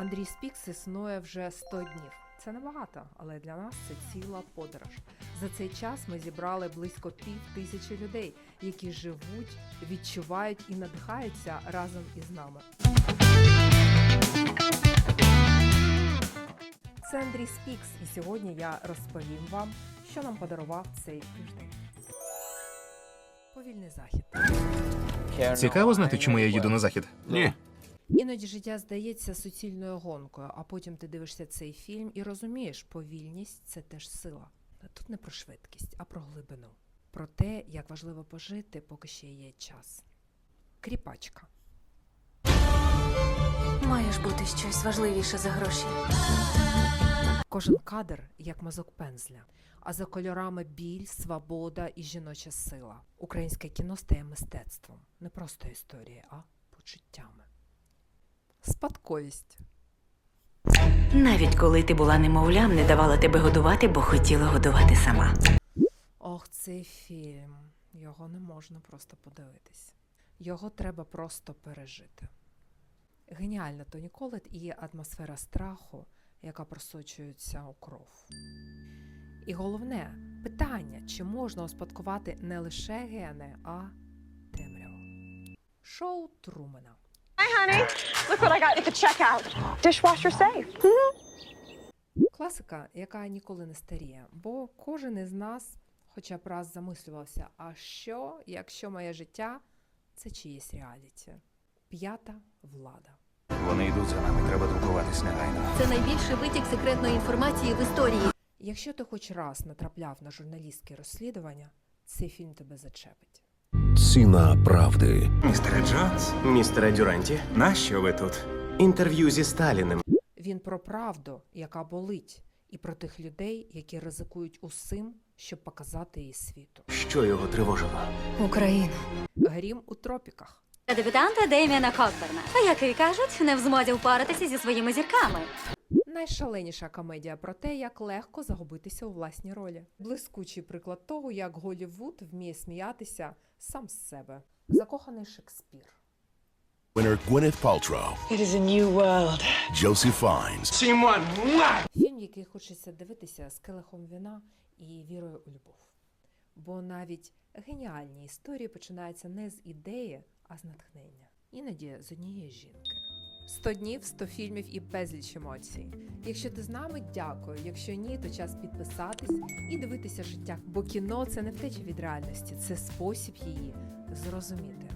Андрій Спікс існує вже 100 днів. Це небагато, але для нас це ціла подорож. За цей час ми зібрали близько пів тисячі людей, які живуть, відчувають і надихаються разом із нами. Це Андрій Спікс, і сьогодні я розповім вам, що нам подарував цей тиждень. Повільний захід. Цікаво знати, чому я їду на захід. Ні. Іноді життя здається суцільною гонкою, а потім ти дивишся цей фільм і розумієш, повільність це теж сила. Тут не про швидкість, а про глибину. Про те, як важливо пожити, поки ще є час. Кріпачка. Має ж бути щось важливіше за гроші. Кожен кадр як мазок пензля, а за кольорами біль, свобода і жіноча сила. Українське кіно стає мистецтвом, не просто історією, а почуттями. Спадковість. Навіть коли ти була немовлям, не давала тебе годувати, бо хотіла годувати сама. Ох, цей фільм. Його не можна просто подивитись. Його треба просто пережити. Геніально Тоні Колет і атмосфера страху, яка просочується у кров. І головне питання, чи можна успадкувати не лише гени, а темряву. Шоу Трумена. Hi, honey. Look what I got at the checkout. Dishwasher safe. Класика, яка ніколи не старіє, бо кожен із нас хоча б раз замислювався, а що, якщо моє життя це чиєсь реаліті? П'ята влада. Вони йдуть за нами, треба друкуватись негайно. Це найбільший витік секретної інформації в історії. Якщо ти хоч раз натрапляв на журналістське розслідування, цей фільм тебе зачепить. Ціна правди. Містере Джонс, Містере Дюранті, нащо ви тут? інтерв'ю зі Сталіним. Він про правду, яка болить, і про тих людей, які ризикують усім, щоб показати її світу. Що його тривожило? Україна. Грім у тропіках. Дебютанта Деміана Кокберна. А як і кажуть, не в змозі впоратися зі своїми зірками. Найшаленіша комедія про те, як легко загубитися у власній ролі. Блискучий приклад того, як Голівуд вміє сміятися сам з себе. Закоханий Шекспір. Winner Gwyneth Paltrow. It is a new world. Josie Fiennes. Сімон! Фільм, який хочеться дивитися з келихом вина і вірою у любов. Бо навіть геніальні історії починаються не з ідеї, а з натхнення. Іноді з однієї жінки. 100 днів, 100 фільмів і безліч емоцій. Якщо ти з нами, дякую. Якщо ні, то час підписатись і дивитися життя. Бо кіно це не втеча від реальності, це спосіб її зрозуміти.